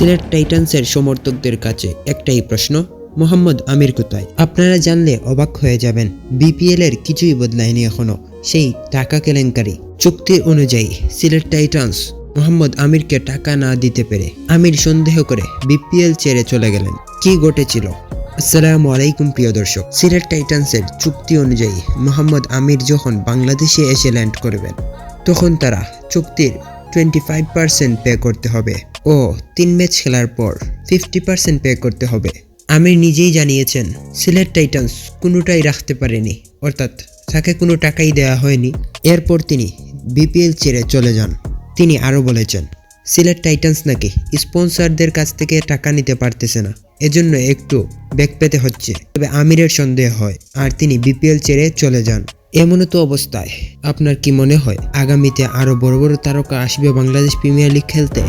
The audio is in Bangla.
সিলেট টাইটান্সের সমর্থকদের কাছে একটাই প্রশ্ন, মোহাম্মদ আমির কোথায়? আপনারা জানলে অবাক হয়ে যাবেন, বিপিএল এর কিছুই বদলায়নি এখনও, সেই টাকা কেলেঙ্কারি। চুক্তি অনুযায়ী সিলেট টাইটান্স মোহাম্মদ আমিরকে টাকা না দিতে পেরে আমির সন্দেহ করে বিপিএল ছেড়ে চলে গেলেন। কি ঘটেছিল? আসসালামু আলাইকুম, প্রিয় দর্শক। সিলেট টাইটান্সের চুক্তি অনুযায়ী মোহাম্মদ আমির যখন বাংলাদেশে এসে ল্যান্ড করবেন, তখন তারা চুক্তির টোয়েন্টি ফাইভ পার্সেন্ট পে করতে হবে। ও, তিন ম্যাচ খেলার পর ফিফটি পার্সেন্ট পে করতে হবে। আমির নিজেই জানিয়েছেন, সিলেট টাইটান্স কোনোটাই রাখতে পারেনি, অর্থাৎ তাকে কোনো টাকাই দেওয়া হয়নি। এরপর তিনি বিপিএল ছেড়ে চলে যান। তিনি আরও বলেছেন, সিলেট টাইটান্স নাকি স্পন্সরদের কাছ থেকে টাকা নিতে পারতেছে না, এজন্য একটু ব্যাক পেতে হচ্ছে। তবে আমিরের সন্দেহ হয়, আর তিনি বিপিএল ছেড়ে চলে যান। এমন তো অবস্থায়। আপনার কি মনে হয়, আগামীতে আরও বড় বড় তারকা আসবে বাংলাদেশ প্রিমিয়ার লিগ খেলতে?